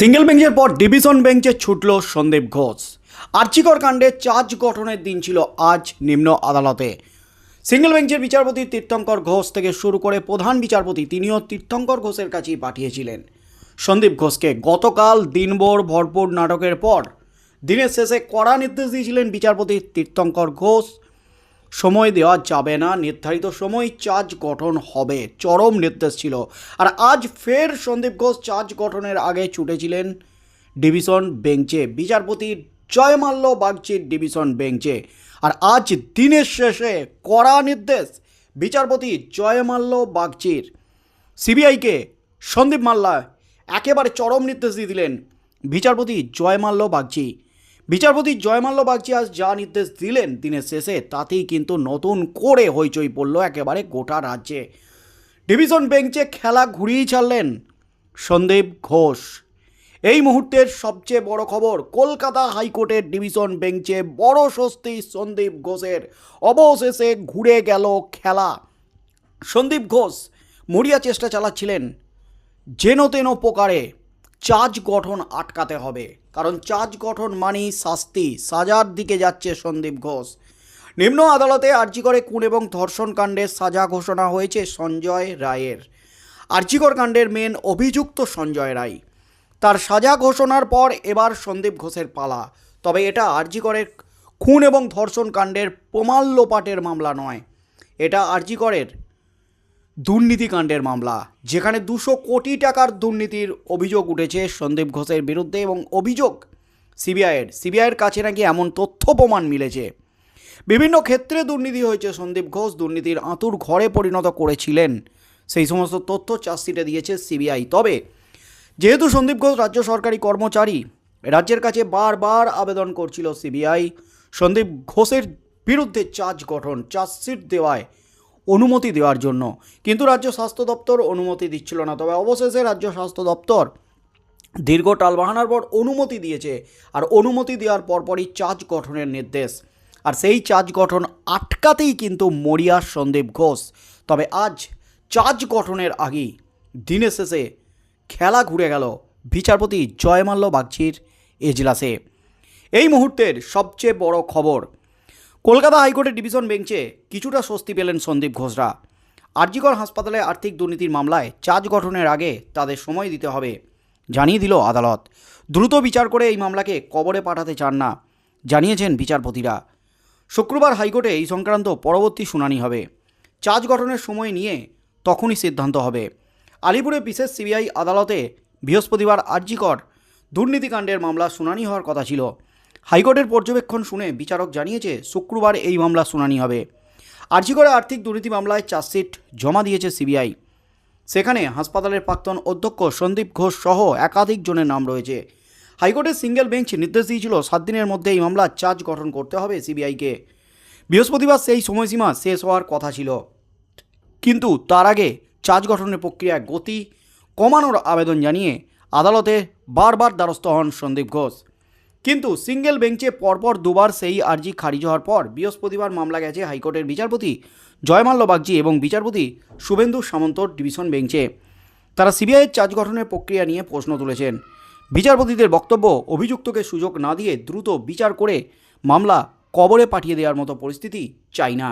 Single বেঞ্চের পর division বেঞ্চে ছুটল সন্দীপ ঘোষ। আর্চিকর কাণ্ডে চার্জ গঠনের দিন ছিল আজ নিম্ন আদালতে। সিঙ্গেল বেঞ্চের বিচারপতি তীর্থঙ্কর ঘোষ থেকে শুরু করে প্রধান বিচারপতি তিনিও তীর্থঙ্কর ঘোষের কাছেই পাঠিয়েছিলেন। সন্দীপ ঘোষকে গতকাল দিনভর ভরপুর নাটকের পর দিনের শেষে কড়া নির্দেশ দিয়েছিলেন বিচারপতি তীর্থঙ্কর ঘোষ। সময় দেওয়া যাবে না। নির্ধারিত সময় চার্জ গঠন হবে। চরম নির্দেশ ছিল। আর আজ ফের সন্দীপ ঘোষ চার্জ গঠনের আগে ছুটেছিলেন ডিভিশন বেঞ্চে। বিচারপতি জয়মাল্য বাগচির ডিভিশন বেঞ্চে। আর আজ দিনের শেষে কড়া নির্দেশ বিচারপতি জয়মাল্য বাগচির। সিবিআইকে সন্দীপ মাল্লা একেবারে চরম নির্দেশ দিয়ে দিলেন বিচারপতি জয়মাল্য বাগচি। বিচারপতি জয়মাল্য বাগচি আজ যা নির্দেশ দিলেন দিনের শেষে, তাতেই কিন্তু নতুন করে হইচই পড়ল একেবারে গোটা রাজ্যে। ডিভিশন বেঞ্চে খেলা ঘুরিয়েই ছাড়লেন সন্দীপ ঘোষ। এই মুহূর্তের সবচেয়ে বড় খবর, কলকাতা হাইকোর্টের ডিভিশন বেঞ্চে বড় স্বস্তি সন্দীপ ঘোষের। অবশেষে ঘুরে গেল খেলা। সন্দীপ ঘোষ মরিয়া চেষ্টা চালাচ্ছিলেন, যেন তেন প্রকারে চার্জ গঠন আটকাতে হবে। কারণ চার্জ গঠন মানেই শাস্তি। সাজার দিকে যাচ্ছে সন্দীপ ঘোষ। নিম্ন আদালতে আর্জিকরে খুন এবং ধর্ষণ কাণ্ডের সাজা ঘোষণা হয়েছে সঞ্জয় রায়ের। আর্জিকর কাণ্ডের মেন অভিযুক্ত সঞ্জয় রায়। তার সাজা ঘোষণার পর এবার সন্দীপ ঘোষের পালা। তবে এটা আর্জিকরের খুন এবং ধর্ষণ কাণ্ডের প্রমাণ মামলা নয়। এটা আর্জিকরের দুর্নীতিকাণ্ডের মামলা, যেখানে দুশো কোটি টাকার দুর্নীতির অভিযোগ উঠেছে সন্দীপ ঘোষের বিরুদ্ধে এবং অভিযোগ সিবিআইয়ের। সিবিআইয়ের কাছে নাকি এমন তথ্য প্রমাণ মিলেছে। বিভিন্ন ক্ষেত্রে দুর্নীতি হয়েছে সন্দীপ ঘোষ, দুর্নীতির আঁতুর ঘরে পরিণত করেছিলেন। সেই সমস্ত তথ্য চার্জশিটে দিয়েছে সিবিআই। তবে, যেহেতু সন্দীপ ঘোষ রাজ্য সরকারি কর্মচারী, রাজ্যের কাছে বারবার আবেদন করছিল সিবিআই। সন্দীপ ঘোষের বিরুদ্ধে চার্জ গঠন, চার্জশিট দেওয়ায় অনুমতি দেওয়ার জন্য। কিন্তু রাজ্য স্বাস্থ্য দপ্তর অনুমতি দিচ্ছিল না। তবে অবশেষে রাজ্য স্বাস্থ্য দপ্তর দীর্ঘ টালবাহানার পর অনুমতি দিয়েছে আর অনুমতি দেওয়ার পরপরই চার্জ গঠনের নির্দেশ। আর সেই চার্জ গঠন আটকাতেই কিন্তু মরিয়া সন্দীপ ঘোষ। তবে আজ চার্জ গঠনের আগেই দিনের শেষে খেলা ঘুরে গেল বিচারপতি জয়মাল্য বাগচির এজলাসে। এই মুহূর্তের সবচেয়ে বড় খবর কলকাতা হাইকোর্টের ডিভিশন বেঞ্চে কিছুটা স্বস্তি পেলেন সন্দীপ ঘোষরা। আরজিকর হাসপাতালে আর্থিক দুর্নীতির মামলায় চার্জ গঠনের আগে তাদের সময় দিতে হবে, জানিয়ে দিল আদালত। দ্রুত বিচার করে এই মামলাকে কবরে পাঠাতে চান না, জানিয়েছেন বিচারপতিরা। শুক্রবার হাইকোর্টে এই সংক্রান্ত পরবর্তী শুনানি হবে। চার্জ গঠনের সময় নিয়ে তখনই সিদ্ধান্ত হবে। আলিপুরে বিশেষ সিবিআই আদালতে বৃহস্পতিবার আরজিকর দুর্নীতিকাণ্ডের মামলা শুনানি হওয়ার কথা ছিল। হাইকোর্টের পর্যবেক্ষণ শুনে বিচারক জানিয়েছে, শুক্রবার এই মামলা শুনানি হবে। আর্জিকরে আর্থিক দুর্নীতি মামলায় চার্জশিট জমা দিয়েছে সিবিআই। সেখানে হাসপাতালের প্রাক্তন অধ্যক্ষ সন্দীপ ঘোষ সহ একাধিক জনের নাম রয়েছে। হাইকোর্টের সিঙ্গেল বেঞ্চ নির্দেশ দিয়েছিল, সাত দিনের মধ্যে এই মামলার চার্জ গঠন করতে হবে সিবিআইকে। বৃহস্পতিবার সেই সময়সীমা শেষ হওয়ার কথা ছিল। কিন্তু তার আগে চার্জ গঠনের প্রক্রিয়ায় গতি কমানোর আবেদন জানিয়ে আদালতে বারবার দ্বারস্থ হন সন্দীপ ঘোষ। কিন্তু সিঙ্গেল বেঞ্চে পরপর দুবার সেই আর্জি খারিজ হওয়ার পর বৃহস্পতিবার মামলা গেছে হাইকোর্টের বিচারপতি জয়মাল্য বাগজি এবং বিচারপতি শুভেন্দু সামন্তর ডিভিশন বেঞ্চে। তারা সিবিআইয়ের চার্জ গঠনের প্রক্রিয়া নিয়ে প্রশ্ন তুলেছেন। বিচারপতিদের বক্তব্য, অভিযুক্তকে সুযোগ না দিয়ে দ্রুত বিচার করে মামলা কবরে পাঠিয়ে দেওয়ার মতো পরিস্থিতি চাই না।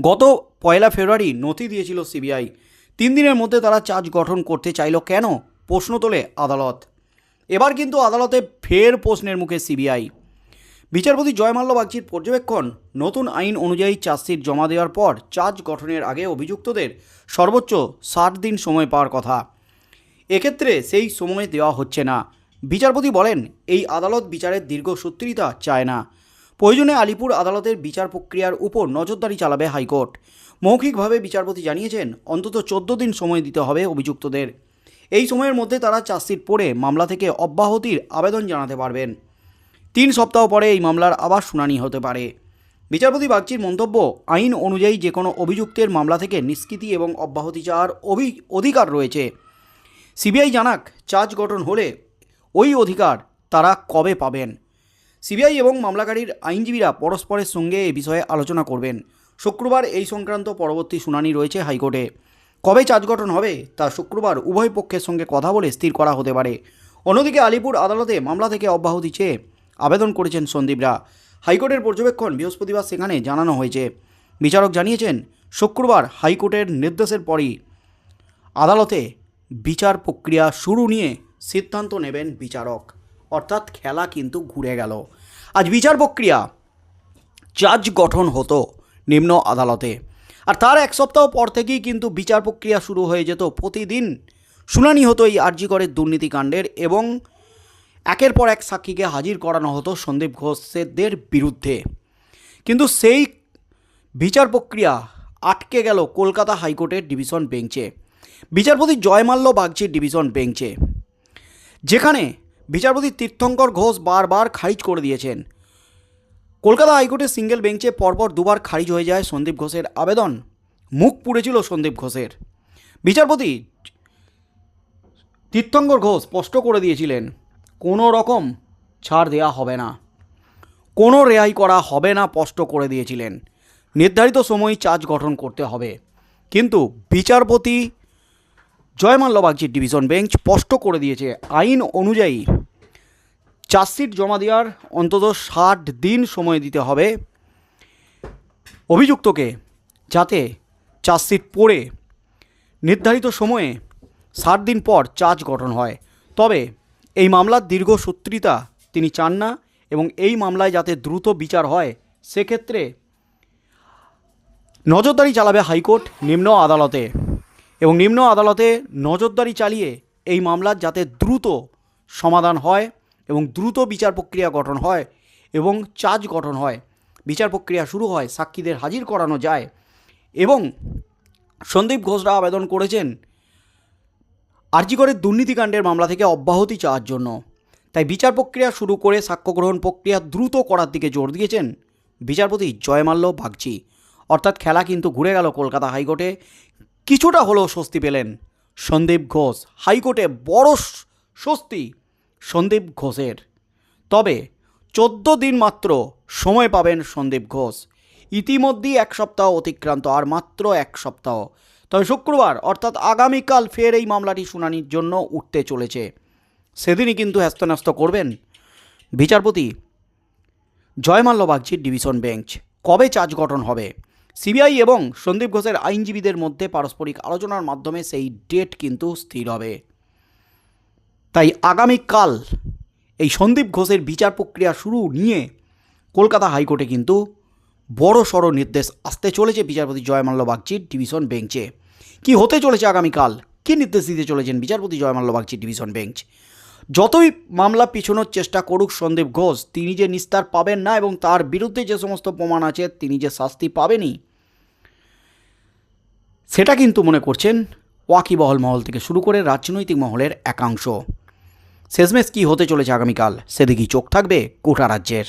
গত পয়লা ফেব্রুয়ারি নথি দিয়েছিল সিবিআই। তিন দিনের মধ্যে তারা চার্জ গঠন করতে চাইল কেন? প্রশ্ন তোলে আদালত। এবার কিন্তু আদালতে ফের প্রশ্নের মুখে সিবিআই। বিচারপতি জয়মাল্য বাগচির পর্যবেক্ষণ, নতুন আইন অনুযায়ী চার্জশিট জমা দেওয়ার পর চার্জ গঠনের আগে অভিযুক্তদের সর্বোচ্চ ষাট দিন সময় পাওয়ার কথা। এক্ষেত্রে সেই সময় দেওয়া হচ্ছে না। বিচারপতি বলেন, এই আদালত বিচারের দীর্ঘসূত্রিতা চায় না। প্রয়োজনে আলিপুর আদালতের বিচার প্রক্রিয়ার উপর নজরদারি চালাবে হাইকোর্ট। মৌখিকভাবে বিচারপতি জানিয়েছেন, অন্তত চোদ্দ দিন সময় দিতে হবে অভিযুক্তদের। এই সময়ের মধ্যে তারা চার্জশিট পড়ে মামলা থেকে অব্যাহতির আবেদন জানাতে পারবেন। তিন সপ্তাহ পরে এই মামলার আবার শুনানি হতে পারে। বিচারপতি বাগচির মন্তব্য, আইন অনুযায়ী যে কোনো অভিযুক্তের মামলা থেকে নিষ্কৃতি এবং অব্যাহতি চাওয়ার অধিকার রয়েছে। সিবিআই জানাক, চার্জ গঠন হলে ওই অধিকার তারা কবে পাবেন? সিবিআই এবং মামলাকারীর আইনজীবীরা পরস্পরের সঙ্গে এ বিষয়ে আলোচনা করবেন। শুক্রবার এই সংক্রান্ত পরবর্তী শুনানি রয়েছে হাইকোর্টে। কবে চার্জ গঠন হবে? তা শুক্রবার উভয় পক্ষের সঙ্গে কথা বলে স্থির করা হতে পারে। অন্যদিকে আলিপুর আদালতে মামলা থেকে অব্যাহতি চেয়ে আবেদন করেছেন সন্দীপরা। হাইকোর্টের পর্যবেক্ষণ বৃহস্পতিবার সেখানে জানানো হয়েছে। বিচারক জানিয়েছেন, শুক্রবার হাইকোর্টের নির্দেশের পরই আদালতে বিচার প্রক্রিয়া শুরু নিয়ে সিদ্ধান্ত নেবেন বিচারক। অর্থাৎ খেলা কিন্তু ঘুরে গেল। আজ বিচার প্রক্রিয়া জাজ গঠন হতো নিম্ন আদালতে। আর তার এক সপ্তাহ পর থেকেই কিন্তু বিচার প্রক্রিয়া শুরু হয়ে যেত। প্রতিদিন শুনানি হতো এই আর্জিকরের দুর্নীতিকাণ্ডের এবং একের পর এক সাক্ষীকে হাজির করানো হতো সন্দীপ ঘোষেদের বিরুদ্ধে। কিন্তু সেই বিচার প্রক্রিয়া আটকে গেল কলকাতা হাইকোর্টের ডিভিশন বেঞ্চে। বিচারপতি জয়মাল্য বাগচির ডিভিশন বেঞ্চে। যেখানে বিচারপতি তীর্থঙ্কর ঘোষ বারবার খারিজ করে দিয়েছেন। কলকাতা হাইকোর্টের সিঙ্গেল বেঞ্চে পরপর দুবার খারিজ হয়ে যায় সন্দীপ ঘোষের আবেদন। মুখ পুড়েছিল সন্দীপ ঘোষের। বিচারপতি তীর্থঙ্কর ঘোষ স্পষ্ট করে দিয়েছিলেন, কোনো রকম ছাড় দেওয়া হবে না। কোনো রেহাই করা হবে না স্পষ্ট করে দিয়েছিলেন। নির্ধারিত সময় চার্জ গঠন করতে হবে। কিন্তু বিচারপতি জয়মাল্য বাগচির ডিভিশন বেঞ্চ স্পষ্ট করে দিয়েছে, আইন অনুযায়ী চার্জশিট জমা দেওয়ার অন্তত ষাট দিন সময় দিতে হবে। অভিযুক্তকে যাতে চার্জশিট পড়ে। নির্ধারিত সময়ে ষাট দিন পর চার্জ গঠন হয়। তবে এই মামলার দীর্ঘ সূত্রিতা তিনি চান না এবং এই মামলায় যাতে দ্রুত বিচার হয়, সেক্ষেত্রে নজরদারি চালাবে হাইকোর্ট নিম্ন আদালতে এবং নিম্ন আদালতে নজরদারি চালিয়ে এই মামলার যাতে দ্রুত সমাধান হয় এবং দ্রুত বিচার প্রক্রিয়া গঠন হয় এবং চার্জ গঠন হয়। বিচার প্রক্রিয়া শুরু হয়, সাক্ষীদের হাজির করানো যায় এবং সন্দীপ ঘোষরা আবেদন করেছেন আর্জিকরের দুর্নীতিকাণ্ডের মামলা থেকে অব্যাহতি চাওয়ার জন্য। তাই বিচার প্রক্রিয়া শুরু করে সাক্ষ্য গ্রহণ প্রক্রিয়া দ্রুত করার দিকে জোর দিয়েছেন বিচারপতি জয়মাল্য বাগচি। অর্থাৎ খেলা কিন্তু ঘুরে গেল কলকাতা হাইকোর্টে। কিছুটা হলেও স্বস্তি পেলেন সন্দীপ ঘোষ। হাইকোর্টে বড় স্বস্তি সন্দীপ ঘোষের। তবে চোদ্দ দিন মাত্র সময় পাবেন সন্দীপ ঘোষ। ইতিমধ্যেই এক সপ্তাহ অতিক্রান্ত, আর মাত্র এক সপ্তাহ। তবে শুক্রবার, অর্থাৎ আগামীকাল ফের এই মামলাটি শুনানির জন্য উঠতে চলেছে। সেদিনই কিন্তু হ্যাস্তন্যস্ত করবেন বিচারপতি জয়মাল্য বাগচির ডিভিশন বেঞ্চ। কবে চার্জ গঠন হবে? সিবিআই এবং সন্দীপ ঘোষের আইনজীবীদের মধ্যে পারস্পরিক আলোচনার মাধ্যমে সেই ডেট কিন্তু স্থির হবে। তাই আগামীকাল এই সন্দীপ ঘোষের বিচার প্রক্রিয়া শুরু নিয়ে কলকাতা হাইকোর্টে কিন্তু বড় সড় নির্দেশ আসতে চলেছে বিচারপতি জয়মাল্য বাগচির ডিভিশন বেঞ্চে। কি হতে চলেছে আগামীকাল? কী নির্দেশ দিতে চলেছেন বিচারপতি জয়মাল্য বাগচির ডিভিশন বেঞ্চ? যতই মামলা পিছনোর চেষ্টা করুক সন্দীপ ঘোষ, তিনি যে নিস্তার পাবেন না এবং তার বিরুদ্ধে যে সমস্ত প্রমাণ আছে, তিনি যে শাস্তি পাবেনই, সেটা কিন্তু মনে করছেন ওয়াকিবহল মহল থেকে শুরু করে রাজনৈতিক মহলের একাংশ। শেষমেশ কী হতে চলেছে আগামীকাল? সেদিকেই চোখ থাকবে কোটা রাজ্যের।